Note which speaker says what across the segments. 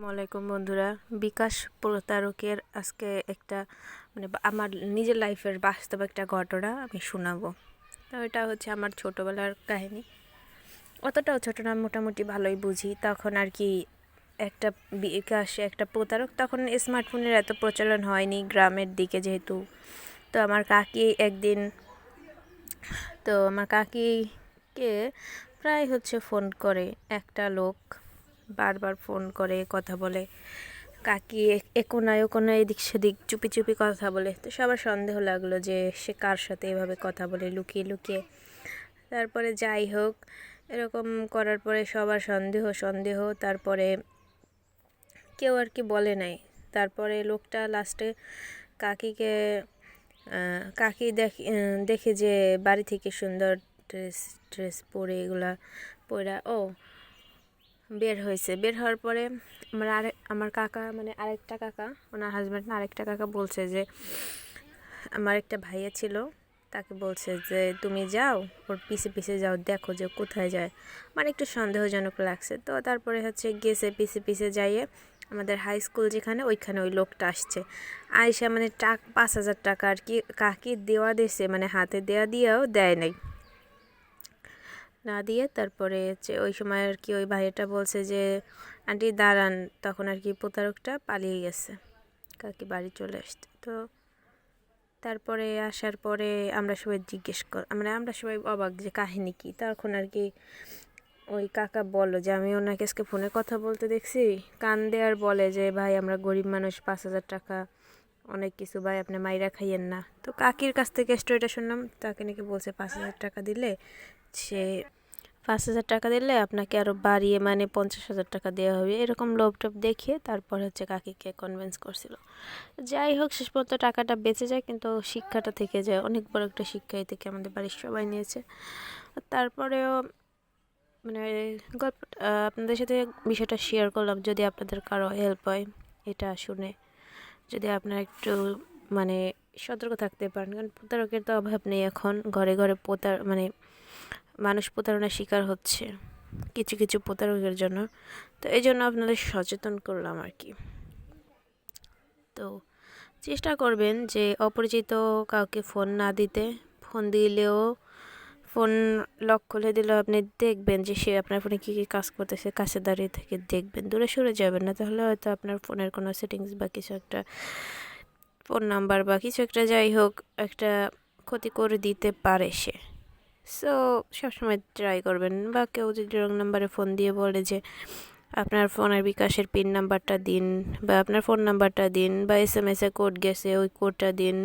Speaker 1: আসসালামাইকুম বন্ধুরা। বিকাশ প্রতারকের আজকে একটা মানে আমার নিজের লাইফের বাস্তব একটা ঘটনা আমি শোনাবো। তো এটা হচ্ছে আমার ছোটোবেলার কাহিনী। অতটাও ছোটো না, মোটামুটি ভালোই বুঝি। তখন আর কি একটা বিকাশ, একটা প্রতারক, তখন স্মার্টফোনের এত প্রচলন হয়নি গ্রামের দিকে যেহেতু। তো আমার কাকি একদিন, তো আমার কাকিকে প্রায় হচ্ছে ফোন করে একটা লোক। বারবার ফোন করে, কথা বলে। কাকি এ- এ কোনায় ও এদিক সেদিক চুপি চুপি কথা বলে। তো সবার সন্দেহ লাগল যে সে কার সাথে এভাবে কথা বলে, লুকিয়ে লুকিয়ে। তারপরে যাই হোক, এরকম করার পরে সবার সন্দেহ সন্দেহ। তারপরে কেউ আর কি বলে নাই। তারপরে লোকটা লাস্টে কাকিকে কাকি দেখে দেখে যে বাড়ি থেকে সুন্দর ড্রেস ড্রেস পরে এগুলা পরা ও বের হয়েছে। বের হওয়ার পরে আমার আরেক আমার কাকা মানে আরেকটা কাকা, ওনার হাজব্যান্ড না আরেকটা কাকা বলছে যে, আমার একটা ভাইয়া ছিল, তাকে বলছে যে, তুমি যাও, ওর পিছে পিছে যাও, দেখো যে কোথায় যায়। মানে একটু সন্দেহজনক লাগছে। তো তারপরে হচ্ছে গেছে পিছে পিছে যাইয়ে আমাদের হাই স্কুল যেখানে, ওইখানে ওই লোকটা আসছে। আইসা মানে টাক, পাঁচ হাজার টাকা আর কি কাকি দেওয়া দিয়েছে মানে হাতে দেওয়া দিয়েও দেয় নাই। না দিয়ে তারপরে হচ্ছে ওই সময় আর কি ওই ভাইয়াটা বলছে যে, আন্টি দাঁড়ান। তখন আর কি প্রতারকটা পালিয়ে গেছে, কাকি বাড়ি চলে আসছে। তো তারপরে আসার পরে আমরা সবাই জিজ্ঞেস কর মানে আমরা সবাই অবাক যে কাহিনী কি? তখন আর কি ওই কাকা বলল যে, আমি ওনাকে আজকে ফোনে কথা বলতে দেখছি। কান দেয়ার বলে যে, ভাই, আমরা গরিব মানুষ, পাঁচ হাজার টাকা, অনেক কিছু, ভাই, আপনি মাইরা খাইয়েন না। তো কাকির কাছ থেকে স্টোরিটা শুনলাম, তাকে নাকি বলছে পাঁচ হাজার টাকা দিলে, সে পাঁচ হাজার টাকা দিলে আপনাকে আরও বাড়িয়ে মানে পঞ্চাশ হাজার টাকা দেওয়া হবে। এরকম লোভ টোপ দেখিয়ে তারপর হচ্ছে কাকিকে কনভিন্স করছিল। যাই হোক, শেষ পর্যন্ত টাকাটা বেঁচে যায়, কিন্তু শিক্ষাটা থেকে যায়। অনেক বড় একটা শিক্ষা থেকে আমাদের বাড়ির সবাই নিয়েছে। তারপরেও মানে গল্প আপনাদের সাথে বিষয়টা শেয়ার করলাম। যদি আপনাদের কারও হেল্প হয়, এটা শুনে যদি আপনারা একটু মানে সতর্ক থাকতে পারেন। কারণ প্রতারকের তো অভাব নেই এখন। ঘরে ঘরে প্রতার মানে মানুষ প্রতারণার শিকার হচ্ছে কিছু কিছু প্রতারকের জন্য। তো এই জন্য আপনাদের সচেতন করলাম আর কি। তো চেষ্টা করবেন যে অপরিচিত কাউকে ফোন না দিতে। ফোন দিলেও, ফোন লক খুলে দিলেও আপনি দেখবেন যে সে আপনার ফোনে কী কী কাজ করতেছে, কাছে দাঁড়িয়ে থেকে দেখবেন। দূরে সরে যাবেন না, তাহলে হয়তো আপনার ফোনের কোনো সেটিংস বা কিছু একটা ফোন নাম্বার বা কিছু একটা যাই হোক, একটা ক্ষতি করে দিতে পারে সে। সো সবসময় ট্রাই করবেন বা কেউ যদি রং নাম্বারে ফোন দিয়ে বলে যে, আপনার ফোনের বিকাশের পিন নাম্বারটা দিন বা আপনার ফোন নাম্বারটা দিন বা এস এম এসে কোড গেছে, ওই কোডটা দিন,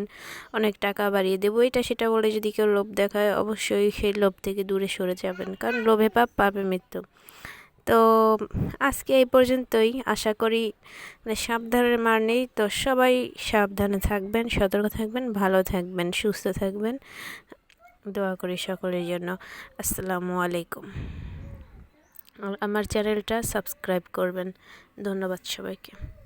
Speaker 1: অনেক টাকা বাড়িয়ে দেবো। এটা সেটা বলে যদি কেউ লোভ দেখায়, অবশ্যই সেই লোভ থেকে দূরে সরে যাবেন, কারণ লোভে পাপ পাবে মৃত্যু। তো, আজকে এই পর্যন্তই। আশা করি মানে সাবধানের মার নেই। তো সবাই সাবধানে থাকবেন, সতর্ক থাকবেন, ভালো থাকবেন, সুস্থ থাকবেন। দোয়া করি সকলের জন্য। আসসালামু আলাইকুম। আমার চ্যানেলটা সাবস্ক্রাইব করবেন। ধন্যবাদ সবাইকে।